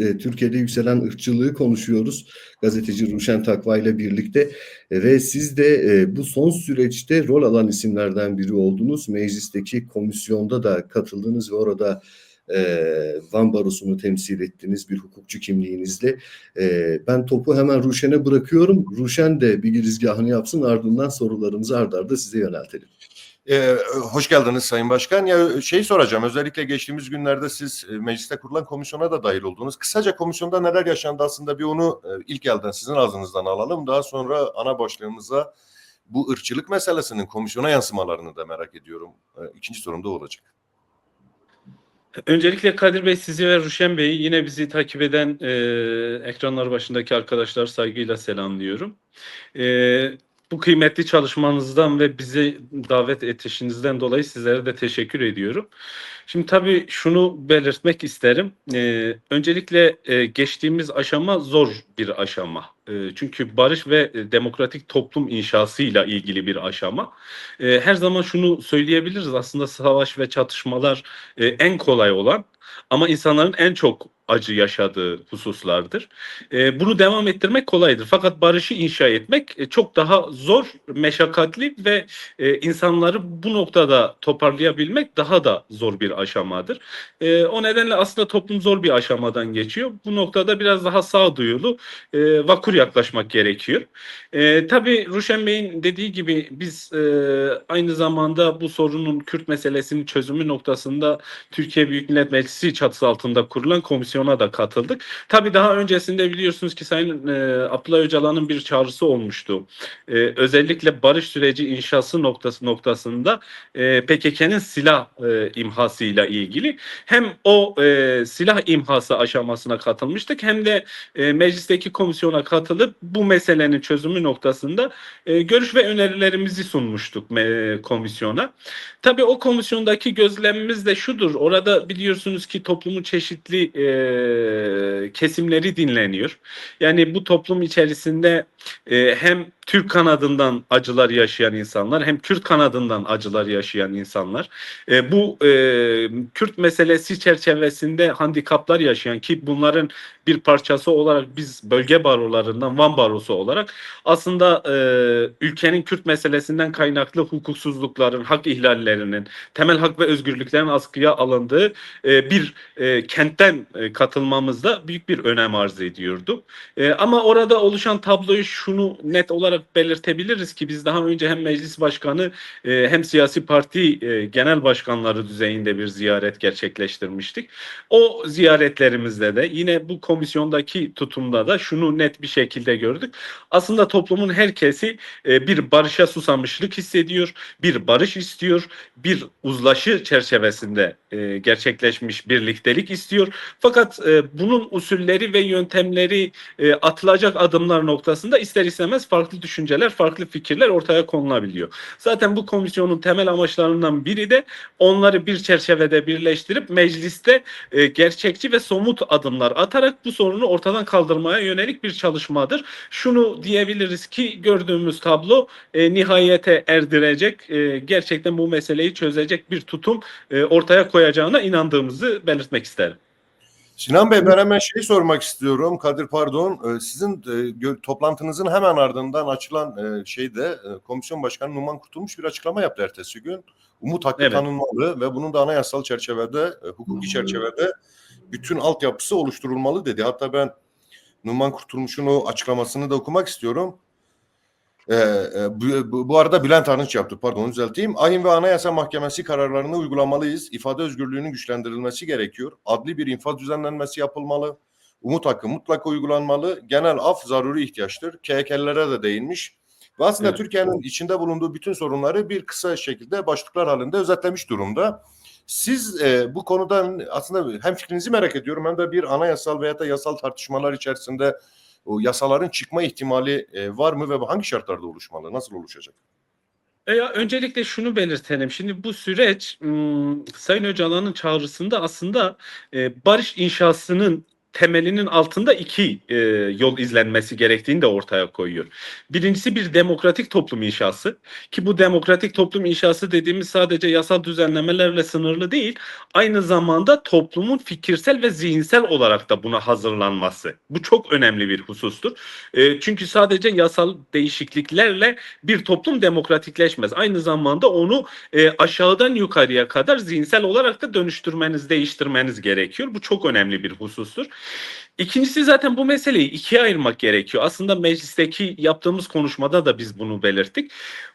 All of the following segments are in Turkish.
e, Türkiye'de yükselen ırkçılığı konuşuyoruz. Gazeteci Ruşen Takva ile birlikte E, ve siz de e, bu son süreçte rol alan isimlerden biri oldunuz. Meclisteki komisyonda da katıldınız ve orada Van Barosu'nu temsil ettiniz bir hukukçu kimliğinizle. Ben topu hemen Ruşen'e bırakıyorum. Ruşen de bir girizgahını yapsın ardından sorularımızı ard arda size yöneltelim. Ee, hoş geldiniz Sayın Başkan. Ya şey soracağım. Özellikle geçtiğimiz günlerde siz e, mecliste kurulan komisyona da dahil oldunuz. Kısaca komisyonda neler yaşandı aslında bir onu e, ilk elden sizin ağzınızdan alalım. Daha sonra ana başlığımıza bu ırkçılık meselesinin komisyona yansımalarını da merak ediyorum. E, İkinci sorum da olacak. Öncelikle Kadir Bey sizi ve Ruşen Bey'i yine bizi takip eden e, ekranlar başındaki arkadaşlar saygıyla selamlıyorum. E, bu kıymetli çalışmanızdan ve bizi davet etişinizden dolayı sizlere de teşekkür ediyorum. Şimdi tabii şunu belirtmek isterim. E, öncelikle e, geçtiğimiz aşama zor bir aşama. E, çünkü barış ve e, demokratik toplum inşasıyla ilgili bir aşama. E, her zaman şunu söyleyebiliriz aslında savaş ve çatışmalar e, en kolay olan ama insanların en çok acı yaşadığı hususlardır. E, bunu devam ettirmek kolaydır. Fakat barışı inşa etmek e, çok daha zor, meşakkatli ve e, insanları bu noktada toparlayabilmek daha da zor bir aşamadır. E, o nedenle aslında toplum zor bir aşamadan geçiyor. Bu noktada biraz daha sağduyulu, e, vakur yaklaşmak gerekiyor. E, tabii Ruşen Bey'in dediği gibi biz e, aynı zamanda bu sorunun Kürt meselesinin çözümü noktasında Türkiye Büyük Millet Meclisi çatısı altında kurulan komisyona da katıldık. Tabii daha öncesinde biliyorsunuz ki Sayın e, Abdullah Öcalan'ın bir çağrısı olmuştu. E, özellikle barış süreci inşası noktası noktasında e, PKK'nın silah e, imhasıyla ilgili hem o e, silah imhası aşamasına katılmıştık hem de e, meclisteki komisyona katılıp bu meselenin çözümü noktasında e, görüş ve önerilerimizi sunmuştuk e, komisyona. Tabii o komisyondaki gözlemimiz de şudur. Orada biliyorsunuz ki toplumun çeşitli e, kesimleri dinleniyor. Yani bu toplum içerisinde e, hem Türk kanadından acılar yaşayan insanlar hem Kürt kanadından acılar yaşayan insanlar. E, bu e, Kürt meselesi çerçevesinde handikaplar yaşayan ki bunların bir parçası olarak biz bölge barolarından Van Barosu olarak aslında e, ülkenin Kürt meselesinden kaynaklı hukuksuzlukların, hak ihlallerinin, temel hak ve özgürlüklerin askıya alındığı e, bir e, kentten e, katılmamızda büyük bir önem arz ediyordu. E, ama orada oluşan tabloyu şunu net olarak belirtebiliriz ki biz daha önce hem meclis başkanı e, hem siyasi parti e, genel başkanları düzeyinde bir ziyaret gerçekleştirmiştik. O ziyaretlerimizde de yine bu komisyondaki tutumda da şunu net bir şekilde gördük. Aslında toplumun herkesi e, bir barışa susamışlık hissediyor, bir barış istiyor, bir uzlaşı çerçevesinde gerçekleşmiş birliktelik istiyor. Fakat bunun usulleri ve yöntemleri atılacak adımlar noktasında ister istemez farklı düşünceler, farklı fikirler ortaya konulabiliyor. Zaten bu komisyonun temel amaçlarından biri de onları bir çerçevede birleştirip mecliste e, gerçekçi ve somut adımlar atarak bu sorunu ortadan kaldırmaya yönelik bir çalışmadır. Şunu diyebiliriz ki gördüğümüz tablo e, nihayete erdirecek, e, gerçekten bu meseleyi çözecek bir tutum e, ortaya koyacağına inandığımızı belirtmek isterim. Sinan Bey ben hemen şeyi sormak istiyorum. Kadir pardon. Ee, Sizin e, toplantınızın hemen ardından açılan e, şeyde e, komisyon başkanı Numan Kurtulmuş bir açıklama yaptı ertesi gün. Umut hakkı Evet. tanınmalı ve bunun da anayasal çerçevede, hukuki çerçevede bütün altyapısı oluşturulmalı dedi. Hatta ben Numan Kurtulmuş'un o açıklamasını da okumak istiyorum. Ee, e, bu, bu, arada Bülent Arınç yaptı pardon onu düzelteyim. Ayin ve Anayasa Mahkemesi kararlarını uygulamalıyız. İfade özgürlüğünün güçlendirilmesi gerekiyor. Adli bir infaz düzenlenmesi yapılmalı. Umut hakkı mutlaka uygulanmalı. Genel af zaruri ihtiyaçtır. KHK'lilere de değinmiş. Ve aslında Evet. Türkiye'nin içinde bulunduğu bütün sorunları bir kısa şekilde başlıklar halinde özetlemiş durumda. Siz e, bu konudan aslında hem fikrinizi merak ediyorum hem de bir anayasal veya da yasal tartışmalar içerisinde o yasaların çıkma ihtimali e, var mı ve hangi şartlarda oluşmalı? Nasıl oluşacak? E ya öncelikle şunu belirtelim. Şimdi bu süreç Sayın Öcalan'ın çağrısında aslında e, barış inşasının temelinin altında iki e, yol izlenmesi gerektiğini de ortaya koyuyor. Birincisi bir demokratik toplum inşası ki bu demokratik toplum inşası dediğimiz sadece yasal düzenlemelerle sınırlı değil, aynı zamanda toplumun fikirsel ve zihinsel olarak da buna hazırlanması. Bu çok önemli bir husustur. E, çünkü sadece yasal değişikliklerle bir toplum demokratikleşmez. Aynı zamanda onu e, aşağıdan yukarıya kadar zihinsel olarak da dönüştürmeniz, değiştirmeniz gerekiyor. Bu çok önemli bir husustur. İkincisi zaten bu meseleyi ikiye ayırmak gerekiyor. Aslında meclisteki yaptığımız konuşmada da biz bunu belirttik.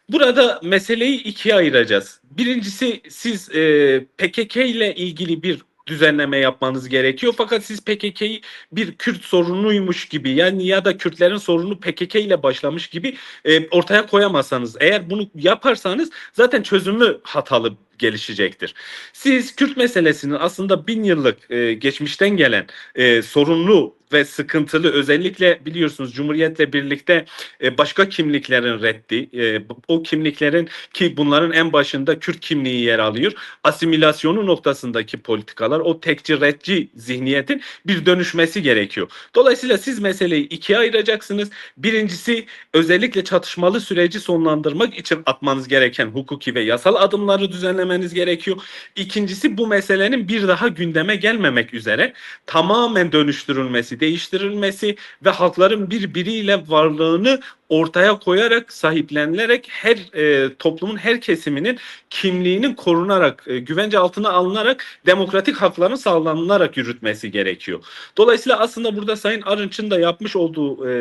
Burada meseleyi ikiye ayıracağız. Birincisi siz e, PKK ile ilgili bir düzenleme yapmanız gerekiyor. Fakat siz PKK'yı bir Kürt sorunuymuş gibi yani ya da Kürtlerin sorunu PKK ile başlamış gibi e, ortaya koyamazsanız eğer bunu yaparsanız zaten çözümü hatalı gelişecektir. Siz Kürt meselesinin aslında bin yıllık e, geçmişten gelen e, sorunlu ve sıkıntılı özellikle biliyorsunuz Cumhuriyet'le birlikte e, başka kimliklerin reddi, e, o kimliklerin ki bunların en başında Kürt kimliği yer alıyor. Asimilasyonu noktasındaki politikalar, o tekçi redci zihniyetin bir dönüşmesi gerekiyor. Dolayısıyla siz meseleyi ikiye ayıracaksınız. Birincisi özellikle çatışmalı süreci sonlandırmak için atmanız gereken hukuki ve yasal adımları düzenlemeniz gerekiyor. İkincisi bu meselenin bir daha gündeme gelmemek üzere tamamen dönüştürülmesi, değiştirilmesi ve halkların birbiriyle varlığını ortaya koyarak, sahiplenilerek her e, toplumun her kesiminin kimliğinin korunarak, e, güvence altına alınarak demokratik hakların sağlanılarak yürütmesi gerekiyor. Dolayısıyla aslında burada Sayın Arınç'ın da yapmış olduğu e,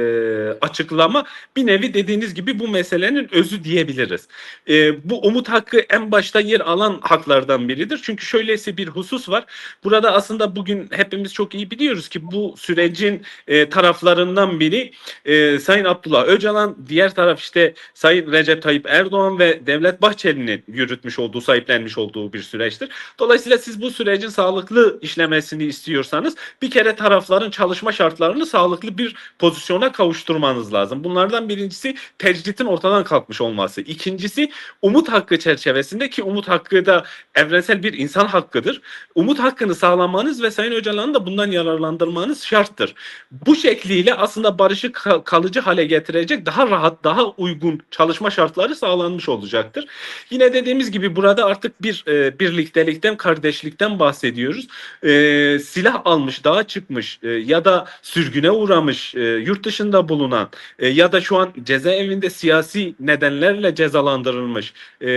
açıklama bir nevi dediğiniz gibi bu meselenin özü diyebiliriz. E, bu umut hakkı en başta yer alan haklardan biridir. Çünkü şöylesi bir husus var. Burada aslında bugün hepimiz çok iyi biliyoruz ki bu sürecin e, taraflarından biri e, Sayın Abdullah Öcalan, diğer taraf işte Sayın Recep Tayyip Erdoğan ve Devlet Bahçeli'nin yürütmüş olduğu, sahiplenmiş olduğu bir süreçtir. Dolayısıyla siz bu sürecin sağlıklı işlemesini istiyorsanız bir kere tarafların çalışma şartlarını sağlıklı bir pozisyona kavuşturmanız lazım. Bunlardan birincisi tecritin ortadan kalkmış olması. İkincisi umut hakkı çerçevesinde ki umut hakkı da evrensel bir insan hakkıdır. Umut hakkını sağlamanız ve Sayın Öcalan'ı da bundan yararlandırmanız şarttır. Bu şekliyle aslında barışı ka- kalıcı hale getirecek daha rahat, daha uygun çalışma şartları sağlanmış olacaktır. Yine dediğimiz gibi burada artık bir e, birliktelikten, kardeşlikten bahsediyoruz. E, silah almış, dağa çıkmış e, ya da sürgüne uğramış, e, yurt dışında bulunan e, ya da şu an cezaevinde siyasi nedenlerle cezalandırılmış e,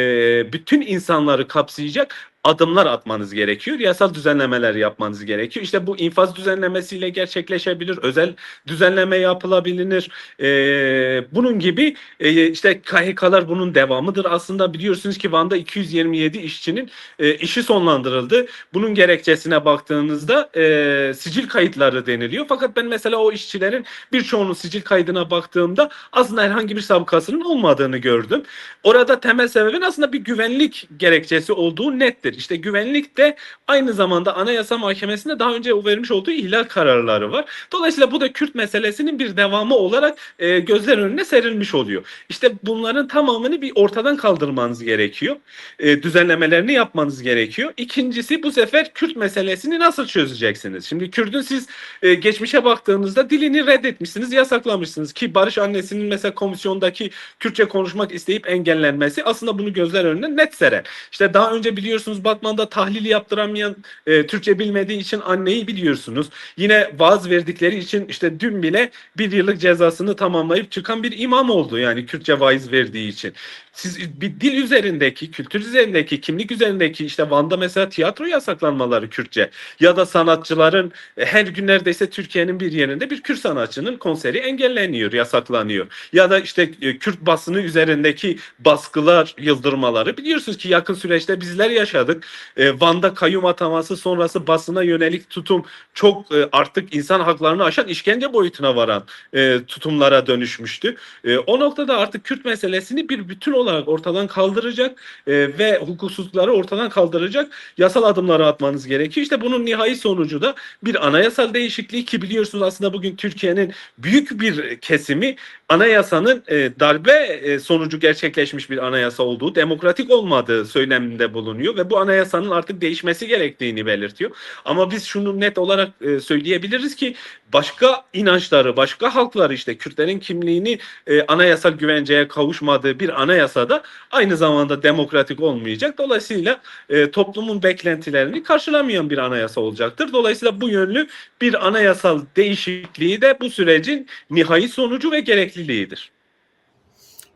bütün insanları kapsayacak adımlar atmanız gerekiyor. Yasal düzenlemeler yapmanız gerekiyor. İşte bu infaz düzenlemesiyle gerçekleşebilir. Özel düzenleme yapılabilir. Ee, bunun gibi e, işte KHK'lar bunun devamıdır. Aslında biliyorsunuz ki Van'da 227 işçinin e, işi sonlandırıldı. Bunun gerekçesine baktığınızda e, sicil kayıtları deniliyor. Fakat ben mesela o işçilerin birçoğunun sicil kaydına baktığımda aslında herhangi bir sabıkasının olmadığını gördüm. Orada temel sebebin aslında bir güvenlik gerekçesi olduğu nettir. İşte güvenlik de aynı zamanda Anayasa Mahkemesi'nde daha önce vermiş olduğu ihlal kararları var. Dolayısıyla bu da Kürt meselesinin bir devamı olarak e, gözler önüne serilmiş oluyor. İşte bunların tamamını bir ortadan kaldırmanız gerekiyor. E, düzenlemelerini yapmanız gerekiyor. İkincisi bu sefer Kürt meselesini nasıl çözeceksiniz? Şimdi Kürt'ün siz e, geçmişe baktığınızda dilini reddetmişsiniz, yasaklamışsınız ki Barış annesinin mesela komisyondaki Kürtçe konuşmak isteyip engellenmesi aslında bunu gözler önüne net serer. İşte daha önce biliyorsunuz Batman'da tahlil yaptıramayan e, Türkçe bilmediği için anneyi biliyorsunuz. Yine vaaz verdikleri için işte dün bile bir yıllık cezasını tamamlayıp çıkan bir imam oldu yani Kürtçe vaiz verdiği için. Siz bir dil üzerindeki, kültür üzerindeki, kimlik üzerindeki işte Van'da mesela tiyatro yasaklanmaları Kürtçe ya da sanatçıların e, her gün neredeyse Türkiye'nin bir yerinde bir Kürt sanatçının konseri engelleniyor, yasaklanıyor. Ya da işte e, Kürt basını üzerindeki baskılar, yıldırmaları biliyorsunuz ki yakın süreçte bizler yaşadık. E, Van'da kayyum ataması sonrası basına yönelik tutum çok e, artık insan haklarını aşan işkence boyutuna varan e, tutumlara dönüşmüştü. E, o noktada artık Kürt meselesini bir bütün olarak ortadan kaldıracak e, ve hukuksuzlukları ortadan kaldıracak yasal adımları atmanız gerekiyor. İşte bunun nihai sonucu da bir anayasal değişikliği ki biliyorsunuz aslında bugün Türkiye'nin büyük bir kesimi anayasanın e, darbe e, sonucu gerçekleşmiş bir anayasa olduğu, demokratik olmadığı söyleminde bulunuyor ve bu anayasanın artık değişmesi gerektiğini belirtiyor. Ama biz şunu net olarak e, söyleyebiliriz ki başka inançları, başka halkları işte Kürtlerin kimliğini e, anayasal güvenceye kavuşmadığı bir anayasada aynı zamanda demokratik olmayacak. Dolayısıyla e, toplumun beklentilerini karşılamayan bir anayasa olacaktır. Dolayısıyla bu yönlü bir anayasal değişikliği de bu sürecin nihai sonucu ve gerekliliğidir.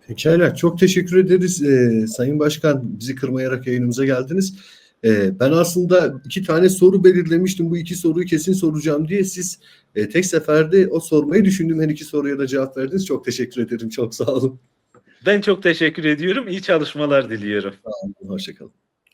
Pekala, çok teşekkür ederiz Ee, Sayın Başkan. Bizi kırmayarak yayınımıza geldiniz. Ee, ben aslında iki tane soru belirlemiştim. Bu iki soruyu kesin soracağım diye siz e, tek seferde o sormayı düşündüm. Her iki soruya da cevap verdiniz. Çok teşekkür ederim. Çok sağ olun. Ben çok teşekkür ediyorum. İyi çalışmalar diliyorum. Hoşçakalın.